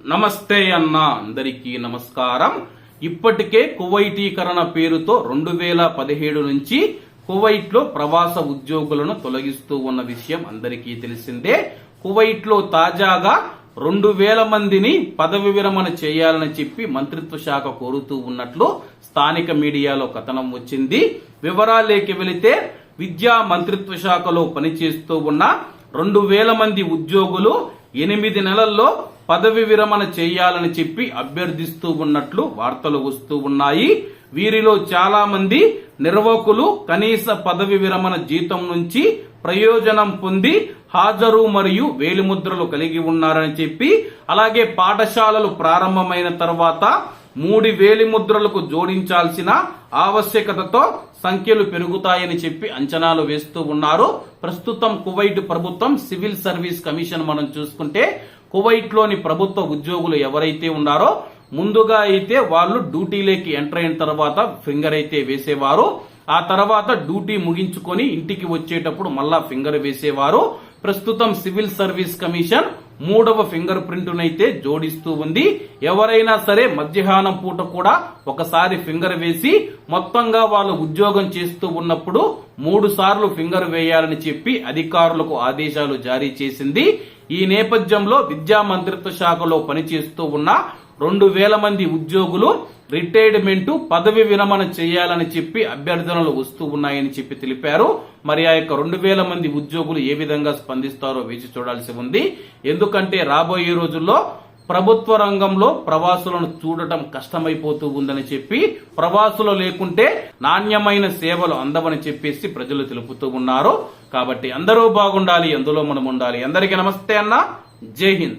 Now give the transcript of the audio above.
నమస్తే అన్న అందరికీ నమస్కారం. ఇప్పటికే కువైటీకరణ పేరుతో రెండు వేల పదిహేడు నుంచి కువైట్లో ప్రవాస ఉద్యోగులను తొలగిస్తూ ఉన్న విషయం అందరికీ తెలిసిందే. కువైట్లో తాజాగా రెండు వేల మందిని పదవి విరమణ చేయాలని చెప్పి మంత్రిత్వ శాఖ కోరుతూ ఉన్నట్లు స్థానిక మీడియాలో కథనం వచ్చింది. వివరాలేకి వెళితే విద్యా మంత్రిత్వ శాఖలో పనిచేస్తూ ఉన్న రెండు వేల మంది ఉద్యోగులు ఎనిమిది నెలల్లో పదవి విరమణ చేయాలని చెప్పి అభ్యర్థిస్తూ ఉన్నట్లు వార్తలు వస్తూ ఉన్నాయి. వీరిలో చాలా మంది నిర్వాహకులు కనీస పదవి విరమణ జీతం నుంచి ప్రయోజనం పొంది హాజరు మరియు వేలిముద్రలు కలిగి ఉన్నారని చెప్పి అలాగే పాఠశాలలు ప్రారంభమైన తర్వాత మూడు వేలిముద్రలకు జోడించాల్సిన ఆవశ్యకతతో సంఖ్యలు పెరుగుతాయని చెప్పి అంచనాలు వేస్తూ ఉన్నారు. ప్రస్తుతం కువైట్ ప్రభుత్వం సివిల్ సర్వీస్ కమిషన్ మనం చూసుకుంటే కువైట్లోని ప్రభుత్వ ఉద్యోగులు ఎవరైతే ఉన్నారో ముందుగా అయితే వాళ్ళు డ్యూటీలోకి ఎంటర్ అయిన తర్వాత ఫింగర్ అయితే వేసేవారు. ఆ తర్వాత డ్యూటీ ముగించుకొని ఇంటికి వచ్చేటప్పుడు మళ్ళా ఫింగర్ వేసేవారు. ప్రస్తుతం సివిల్ సర్వీస్ కమిషన్ మూడవ ఫింగర్ ప్రింట్నైతే జోడిస్తూ ఉంది. ఎవరైనా సరే మధ్యాహ్నం పూట కూడా ఒకసారి ఫింగర్ వేసి మొత్తంగా వాళ్ళు ఉద్యోగం చేస్తూ ఉన్నప్పుడు మూడు సార్లు ఫింగర్ వేయాలని చెప్పి అధికారులకు ఆదేశాలు జారీ చేసింది. ఈ నేపథ్యంలో విద్యా మంత్రిత్వ శాఖలో పనిచేస్తూ ఉన్న రెండు వేల మంది ఉద్యోగులు రిటైర్మెంట్ పదవి విరమణ చేయాలని చెప్పి అభ్యర్థనలు వస్తూ ఉన్నాయని చెప్పి తెలిపారు. మరి ఆ యొక్క రెండు వేల మంది ఉద్యోగులు ఏ విధంగా స్పందిస్తారో వేచి చూడాల్సి ఉంది. ఎందుకంటే రాబోయే రోజుల్లో ప్రభుత్వ రంగంలో ప్రవాసులను చూడటం కష్టమైపోతూ ఉందని చెప్పి ప్రవాసులు లేకుంటే నాణ్యమైన సేవలు అందవని చెప్పేసి ప్రజలు తెలుపుతూ ఉన్నారు. కాబట్టి అందరూ బాగుండాలి అందులో మనం ఉండాలి. అందరికీ నమస్తే అన్న. జై హింద్.